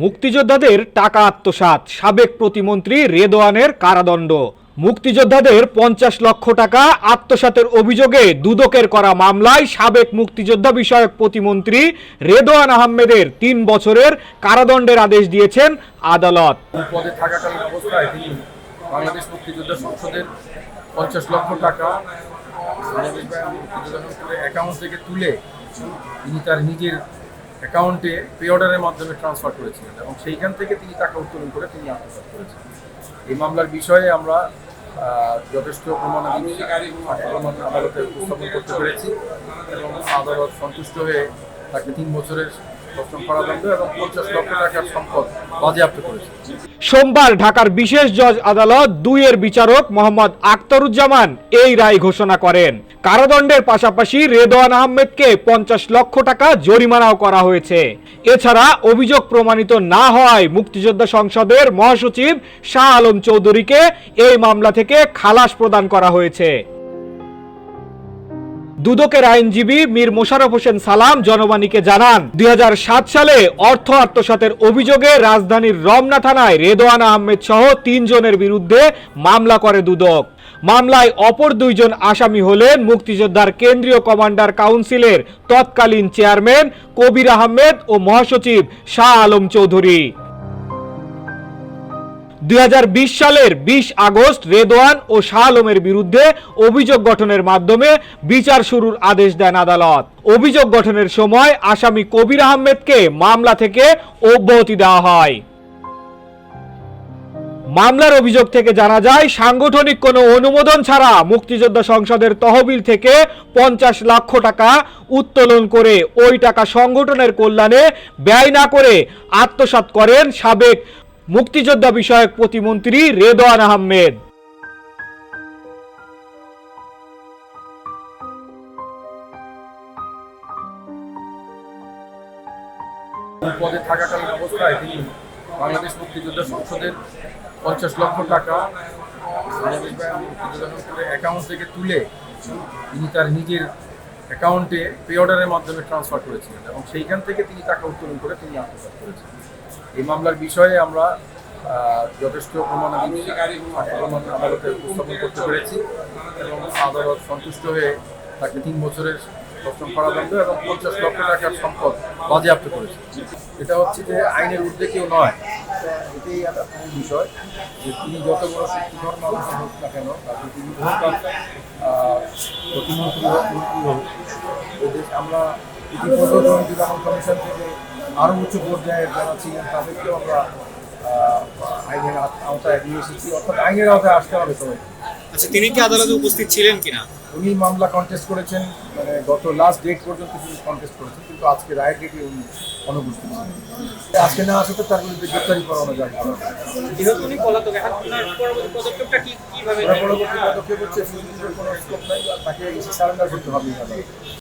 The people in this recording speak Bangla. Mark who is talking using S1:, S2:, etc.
S1: মুক্তিযোদ্ধাদের টাকা আত্মসাৎ, সাবেক প্রতিমন্ত্রী রেদোয়ানের কারাদণ্ড। মুক্তিযোদ্ধাদের পঞ্চাশ লক্ষ টাকা আত্মসাতের অভিযোগে দুদকের করা মামলায় সাবেক মুক্তিযোদ্ধা বিষয়ক প্রতিমন্ত্রী রেদোয়ান আহমেদের তিন বছরের কারাদণ্ডের আদেশ দিয়েছেন আদালত।
S2: তিনি তার নিজের অ্যাকাউন্টে পে অর্ডারের মাধ্যমে ট্রান্সফার করেছিলেন এবং সেইখান থেকে তিনি টাকা উত্তোলন করে তিনি আত্মসাত করেছেন। এই মামলার বিষয়ে আমরা যথেষ্ট প্রমাণ আদালতে উপস্থাপন করতে পেরেছি এবং আদালত সন্তুষ্ট হয়ে তাকে তিন বছরের
S1: সোমবার ঢাকার বিশেষ জজ আদালত দুইয়ের বিচারক মোহাম্মদ আখতারুজ্জামান এই রায় ঘোষণা করেন। কারাদণ্ডের পাশাপাশি রেদওয়ান আহমেদকে পঞ্চাশ লক্ষ টাকা জরিমানাও করা হয়েছে। এছাড়া অভিযোগ প্রমাণিত না হওয়ায় মুক্তিযোদ্ধা সংসদের মহাসচিব শাহ আলম চৌধুরীকে এই মামলা থেকে খালাস প্রদান করা হয়েছে। দুদকের আইনজীবী মীর মোশাররফ হোসেন সালাম জনবাণীকে জানান, দুই হাজার সাত সালে অর্থ আত্মসাতের অভিযোগে রাজধানীর রমনা থানায় রেদোয়ান আহমেদ সহ তিনজনের বিরুদ্ধে মামলা করে দুদক। মামলায় অপর দুইজন আসামি হলেন মুক্তিযোদ্ধার কেন্দ্রীয় কমান্ডার কাউন্সিলের তৎকালীন চেয়ারম্যান কবির আহমেদ ও মহাসচিব শাহ আলম চৌধুরী। দুই হাজার বিশ সালের বিশ আগস্ট রেদওয়ান ও শাহ আলমের বিরুদ্ধে অভিযোগ গঠনের মাধ্যমে বিচার শুরুর আদেশ দেন আদালত। অভিযোগ গঠনের সময় আসামি কবির আহমেদকে মামলা থেকে অব্যাহতি দেওয়া হয়। মামলার অভিযোগ থেকে জানা যায়, সাংগঠনিক কোনো অনুমোদন ছাড়া মুক্তিযোদ্ধা সংসদের তহবিল থেকে পঞ্চাশ লক্ষ টাকা উত্তোলন করে ওই টাকা সংগঠনের কল্যাণে ব্যয় না করে আত্মসাৎ করেন সাবেক মুক্তিযোদ্ধা বিষয়ক প্রতিমন্ত্রী রেদওয়ান আহমেদ।
S2: পদে থাকাকালীন অবস্থায় তিনি বাংলাদেশ মুক্তিযোদ্ধা সংসদের পঞ্চাশ লক্ষ টাকা অ্যাকাউন্ট থেকে তুলে তিনি তার নিজের অ্যাকাউন্টে পে অর্ডারের মাধ্যমে ট্রান্সফার করেছিলেন এবং সেইখান থেকে তিনি টাকা উত্তোলন করে তিনি আত্মসাৎ করেছেন এই মামলার বিষয়ে আমরা যথেষ্ট প্রমাণাদি প্রমাণ আদালতে উপস্থাপন করতে পেরেছি এবং আদালত সন্তুষ্ট হয়ে তাকে তিন বছরের সপ্তম কারাদণ্ড এবং পঞ্চাশ লক্ষ টাকার সম্পদ বাজেয়াপ্ত করেছে। এটা হচ্ছে যে আইনের ঊর্ধ্বে কেউ নয়। এটা- এটাই একটা মূল বিষয় যে তিনি যত বড় শক্তিধর মানুষ হোক না কেন তাকে তিনি প্রতিমন্ত্রী হোক মন্ত্রী হোক আমরা ইতিপূর্বে কমিশন থেকে আরও উচ্চ পর্যায়ের যারা ছিলেন তাদেরকেও আমরা আইনের আওত- আওতায় নিয়ে এসেছি। অর্থাৎ আইনের আওতায় আসতে হবে সবাই।
S3: আচ্ছা তিনি কি আদালতে উপস্থিত ছিলেন কিনা?
S2: উনি মামলা কন্টেস্ট করেছেন মানে গত লাস্ট ডেট পর্যন্ত তিনি কন্টেস্ট করেছেন কিন্তু আজকে রায়ের ডেটে উনি অনুপস্থিত ছিলেন। আজকে না আসে তো তার বিরুদ্ধে গ্রেপ্তারি করানো যায়
S3: যেহেতু উনি পলাতক এখন ওনার পরবর্তী পদক্ষেপটা কি কীভাবে
S2: পরবর্তী পদক্ষেপ হচ্ছে কোনো স্কোপ নাই তাকে সারেন্ডার করতে হবে।